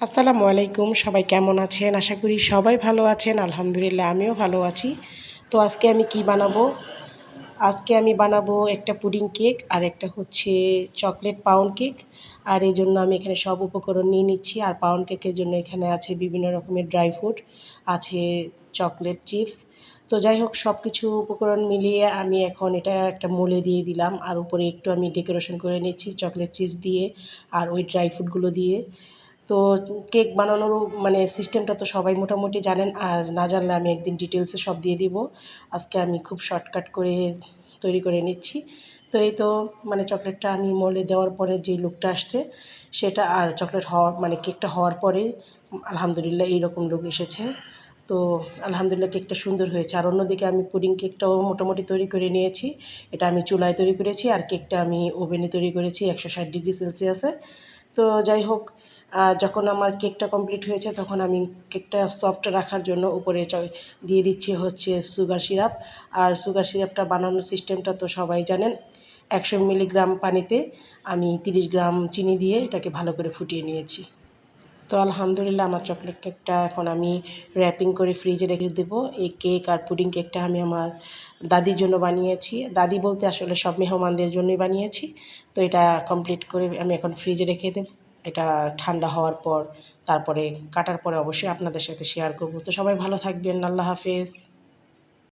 আসসালামু আলাইকুম, সবাই কেমন আছেন? আশা করি সবাই ভালো আছেন। আলহামদুলিল্লাহ, আমিও ভালো আছি। তো আজকে আমি কি বানাবো? আজকে আমি বানাবো একটা পুডিং কেক আর একটা হচ্ছে চকলেট পাউন্ড কেক। আর এই জন্য আমি এখানে সব উপকরণ নিয়ে নিচ্ছি। আর পাউন্ড কেকের জন্য এখানে আছে বিভিন্ন রকমের ড্রাই ফ্রুট, আছে চকলেট চিপস। তো যাই হোক সব কিছু উপকরণ মিলিয়ে আমি এখন এটা একটা মোলে দিয়ে দিলাম। আর উপরে একটু আমি ডেকোরেশন করে নিচ্ছি চকলেট চিপস দিয়ে আর ওই ড্রাই ফ্রুটগুলো দিয়ে। তো কেক বানানোরও মানে সিস্টেমটা তো সবাই মোটামুটি জানেন, আর না জানলে আমি একদিন ডিটেলসে সব দিয়ে দিব। আজকে আমি খুব শর্টকাট করে তৈরি করে নিচ্ছি। তো এই তো মানে চকলেটটা আমি মোলে দেওয়ার পরে যে লুকটা আসছে, সেটা আর চকলেট হওয়া মানে কেকটা হওয়ার পরে আলহামদুলিল্লাহ এইরকম লুক এসেছে। তো আলহামদুলিল্লাহ কেকটা সুন্দর হয়েছে। আর অন্যদিকে আমি পুডিং কেকটাও মোটামুটি তৈরি করে নিয়েছি। এটা আমি চুলায় তৈরি করেছি, আর কেকটা আমি ওভেনে তৈরি করেছি একশো ষাট ডিগ্রি সেলসিয়াসে। তো যাই হোক যখন আমার কেকটা কমপ্লিট হয়েছে, তখন আমি কেকটা সফট রাখার জন্য উপরে দিয়ে দিচ্ছি হচ্ছে সুগার সিরাপ আর সুগার সিরাপটা বানানোর সিস্টেমটা তো সবাই জানেন, একশো মিলিগ্রাম পানিতে আমি তিরিশ গ্রাম চিনি দিয়ে এটাকে ভালো করে ফুটিয়ে নিয়েছি। তো আলহামদুলিল্লাহ আমার চকলেট কেকটা এখন আমি র্যাপিং করে ফ্রিজে রেখে দেবো। এই কেক আর পুডিং কেকটা আমি আমার দাদির জন্য বানিয়েছি। দাদি বলতে আসলে সব মেহমানদের জন্যই বানিয়েছি। তো এটা কমপ্লিট করে আমি এখন ফ্রিজে রেখে দেবো। এটা ঠান্ডা হওয়ার পর, তারপরে কাটার পরে অবশ্যই আপনাদের সাথে শেয়ার করব। তো সবাই ভালো থাকবেন, আল্লাহ হাফেজ।